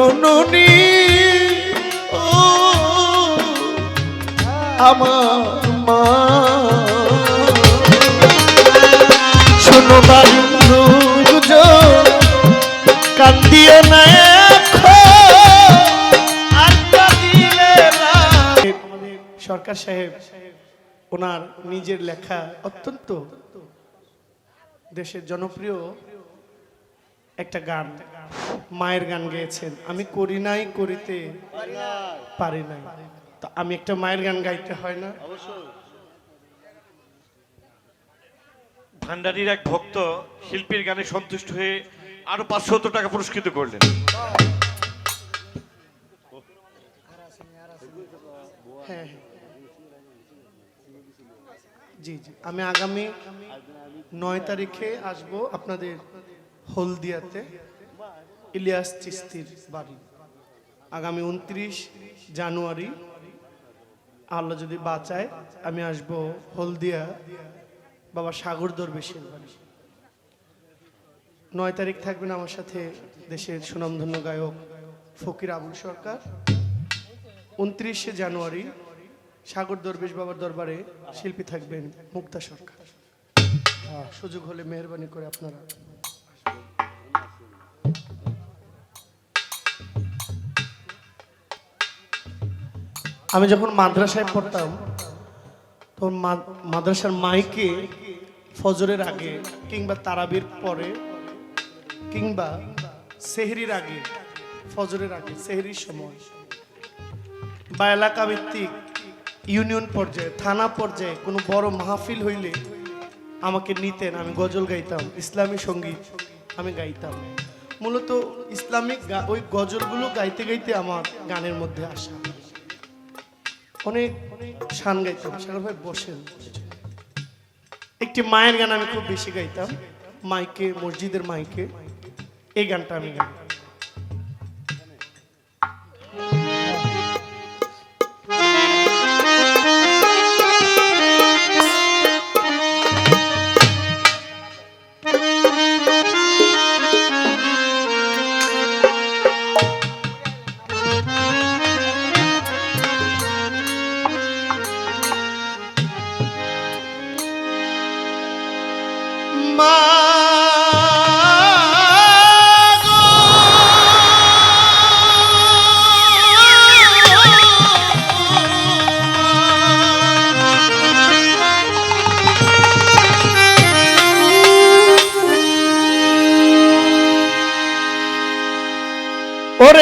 জননী ও আমার মা। সরকার সাহেব ওনার নিজের লেখা অত্যন্ত দেশের জনপ্রিয় একটা গান। মায়ের গান গেয়েছেন। আমি করি নাই করিতে পারি নাই। তো আমি একটা মায়ের গান গাইতে হয় না। ভান্ডারির এক ভক্ত শিল্পীর গানে সন্তুষ্ট হয়ে আরও পাঁচশত টাকা পুরস্কৃত করলেন। হ্যাঁ হ্যাঁ। জি জি। আমি আগামী নয় তারিখে আসব আপনাদের হলদিয়াতে। ইলিয়াস চিস্তির বাড়ি। আগামী উনত্রিশ জানুয়ারি, আল্লাহ যদি বাঁচায়, আমি আসব হলদিয়া বাবা সাগর দরবেশের বাড়ি। নয় তারিখ থাকবেন আমার সাথে দেশের সুনামধন্য গায়ক ফকির আবুল সরকার। উনত্রিশে জানুয়ারি, সাগর দরবেশ বাবার দরবারে শিল্পী থাকবেন মুক্তা সরকার। সুযোগ হলে মেহরবানি করে আপনারা আমি যখন মাদ্রাসায় পড়তাম, তখন মাদ্রাসার মাইকে ফজরের আগে কিংবা তারাবির পরে কিংবা সেহরির আগে, ফজরের আগে, সেহরির সময় বা এলাকা ভিত্তিক ইউনিয়ন পর্যায়ে, থানা পর্যায়ে কোনো বড় মাহফিল হইলে আমাকে নিতেন, আমি গজল গাইতাম, ইসলামী সংগীত আমি গাইতাম। মূলত ইসলামিক ওই গজলগুলো গাইতে গাইতে আমার গানের মধ্যে আসা। অনেক শান গাইতাম সেরকম ভাই বসেন। একটি মায়ের গান আমি খুব বেশি গাইতাম, মাইকে, মসজিদের মাইকে। এই গানটা আমি গাই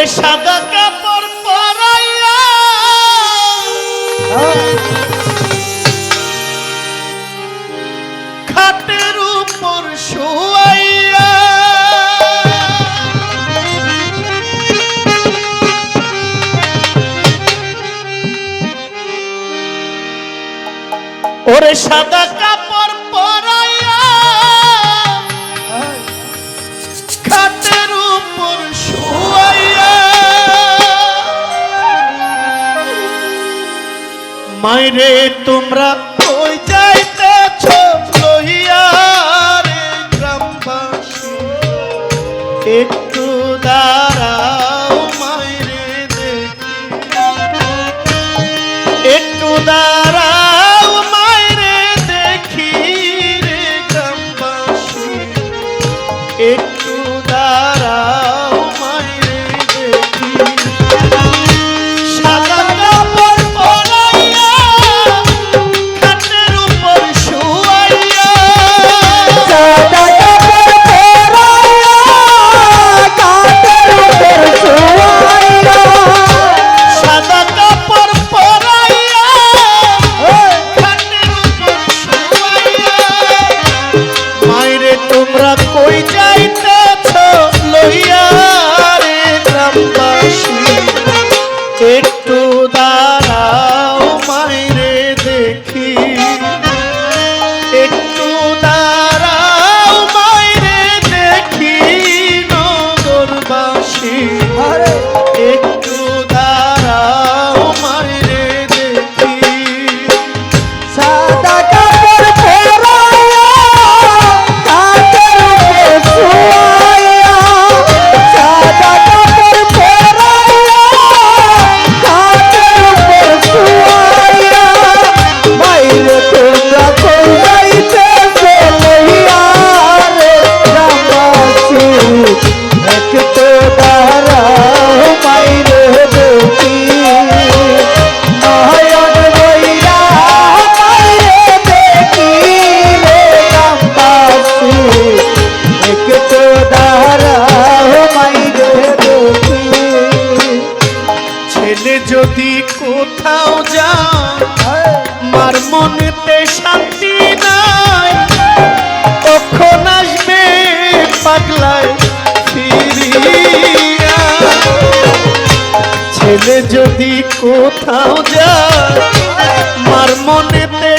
সাদা কাপড় পরাইয়া। খাটের উপর শোয়াইয়া। ওরে সাদা কাপড় মাইরে তোমরা ছেলে যদি কোথাও যায় মার মনেতে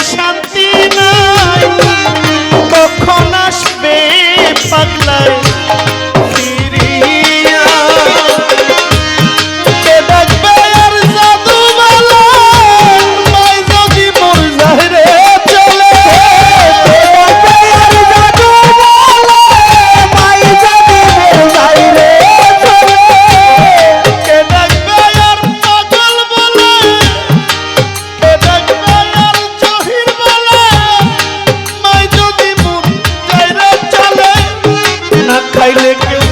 না খাইলে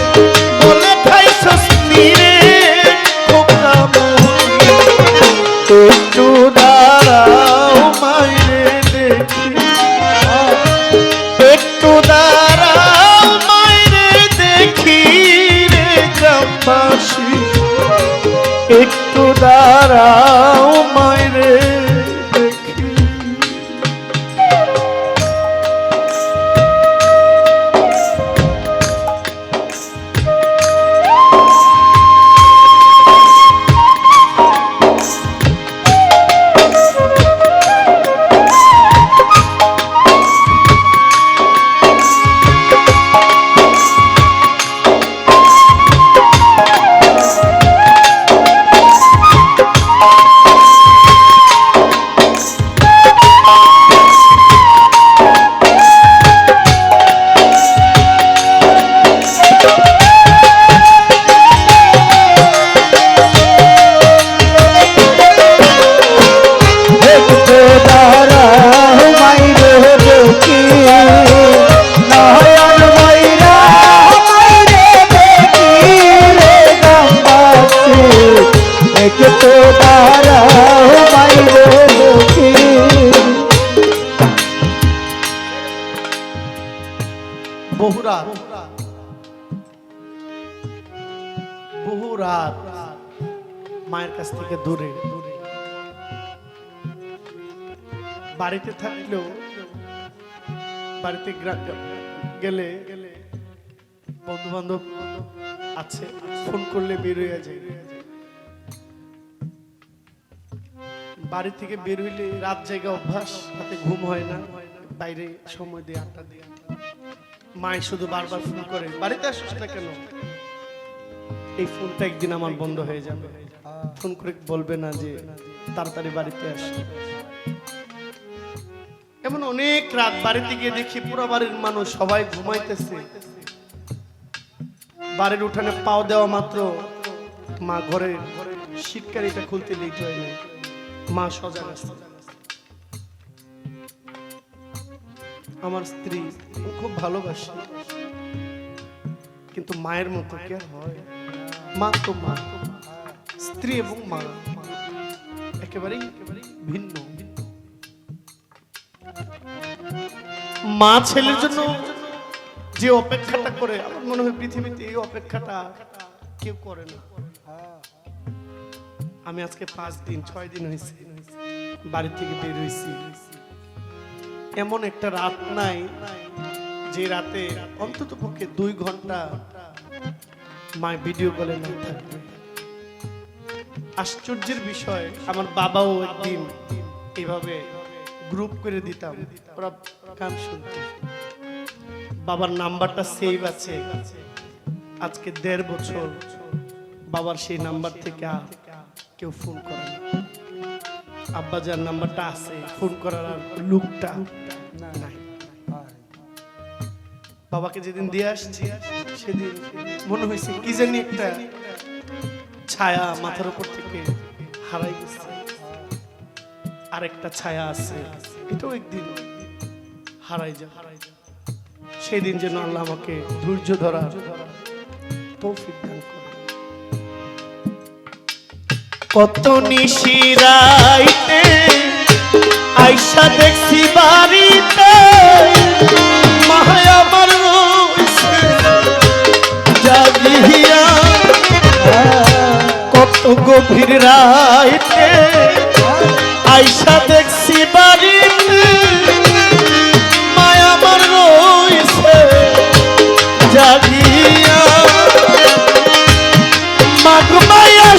বাড়িতে থাকলেও বাড়িতে গেলে বন্ধু বান্ধব আছে, ফোন করলে বের হয়ে যায়। বাড়ি থেকে বের হইলে রাত জায়গা অভ্যাস, রাতে ঘুম হয় না। বাইরে সময় দিয়ে আড্ডা দিয়ে। মাই শুধু বারবার ফোন করে, বাড়িতে আসিস না কেন? এই ফোনটা একদিন আমার বন্ধ হয়ে যাবে। ফোন করে বলবে না যে, তাড়াতাড়ি বাড়িতে আসি। এমন অনেক রাত বাড়িতে গিয়ে দেখি পুরো বাড়ির মানুষ সবাই ঘুমাইতেছে। বাড়ির উঠানে পাও দেওয়া মাত্র মা ঘরে শীতকারিটা খুলতে লেট হয় না মা সজাগ আমার স্ত্রী খুব ভালোবাসে। কিন্তু মায়ের মতো কে হয়? মা তো মা। স্ত্রী এবং মা একেবারেই ভিন্ন। মা ছেলের জন্য যে অপেক্ষাটা করে, আমার মনে হয় পৃথিবীতে এই অপেক্ষাটা কেউ করে না। আমি আজকে পাঁচ দিন, ছয় দিন হয়েছে, বাড়ি থেকে বের হয়েছি। এমন একটা রাত নাই যে রাতে অন্তত পক্ষে দুই ঘণ্টা মায় ভিডিও কলে না থাকবে। আশ্চর্যের বিষয়, আমার বাবাও একদিন এইভাবে গ্রুপ করে দিতাম। গান শুনতো। বাবার নাম্বারটা সেভ আছে। আজকে দেড় বছর বাবার সেই নাম্বার থেকে কেউ ফোন করে না। আব্বা যার নাম্বারটা আছে ফোন করার লুকটা বাবাকে যেদিন দিয়ে আসছি, সেদিন মনে হয়েছে কি জানি একটা ছায়া মাথার উপর থেকে হারাই গেছে। আরেকটা ছায়া আছে। এটাও একদিন হারাই যা হারাই যা সেদিন যেন আল্লাহ আমাকে ধৈর্য ধরা তৌফিক দান করে কত নিশিরাইতে আইসা দেখছি বাড়িতে মায়া আমার কত গভীর রাইতে আইসা দেখছি বাড়িতে মায়া আমার রয়েছে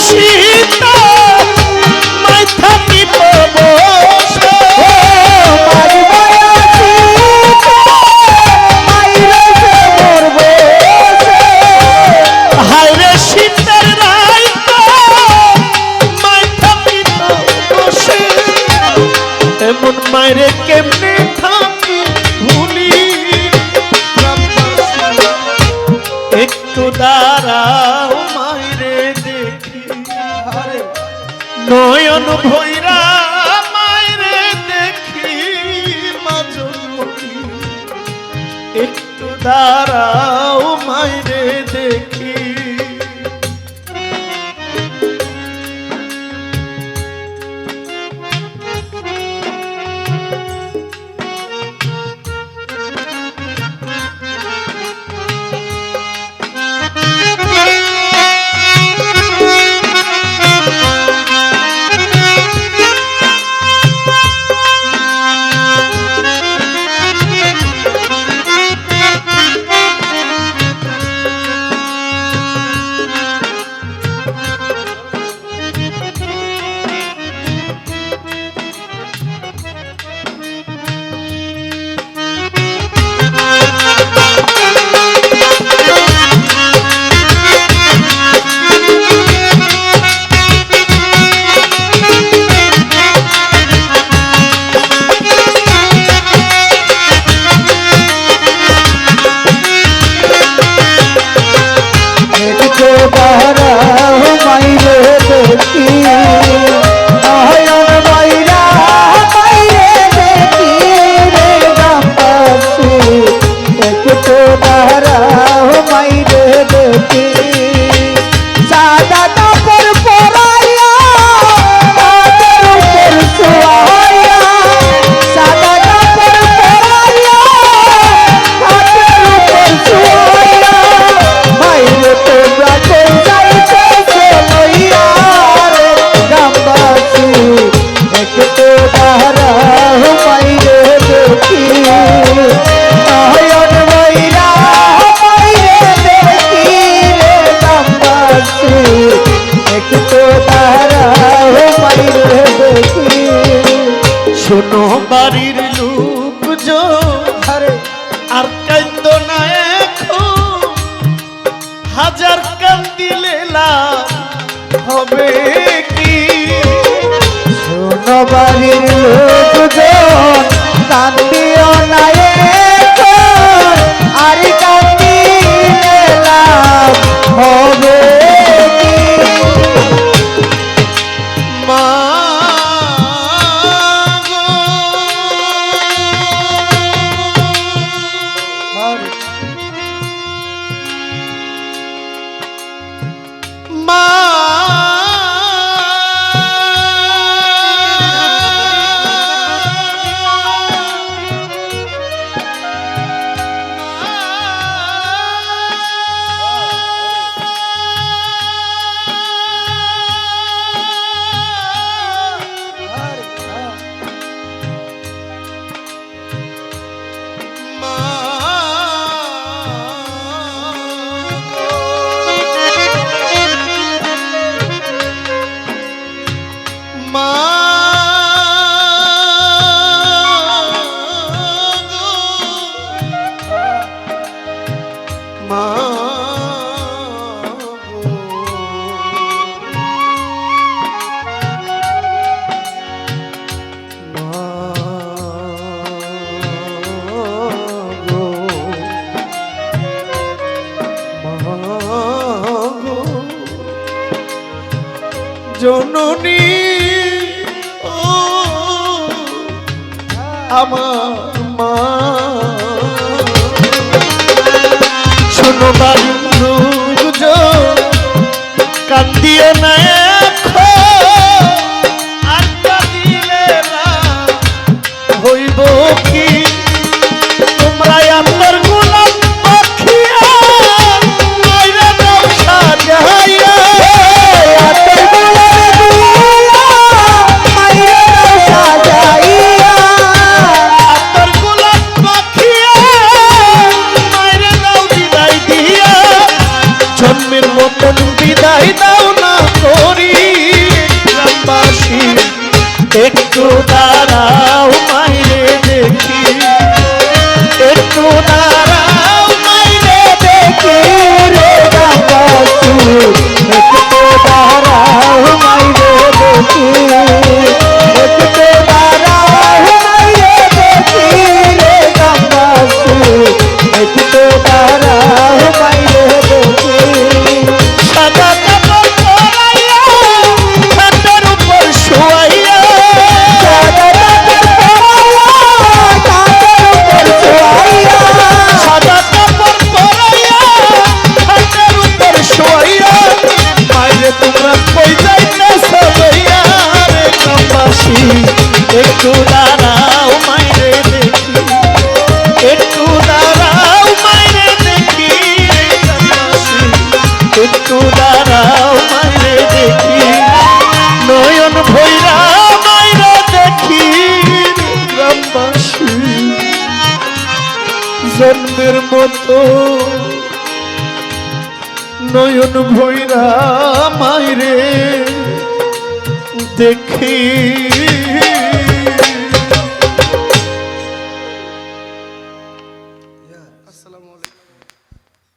সীতা। আপন মায়ের কেমনে থাকি ভুলি? একটু দাঁড়াও মায়েরে দেখি। নয়ন ভৈরা মায়েরে দেখি মাজলি একটু দাঁড়াও মায়ের হবে কি? সোনবাড়ির লোকজন আমার মা। শুনো বাড়ি জন্মের মতো। নয়ন ভৈরা মাইরে দেখি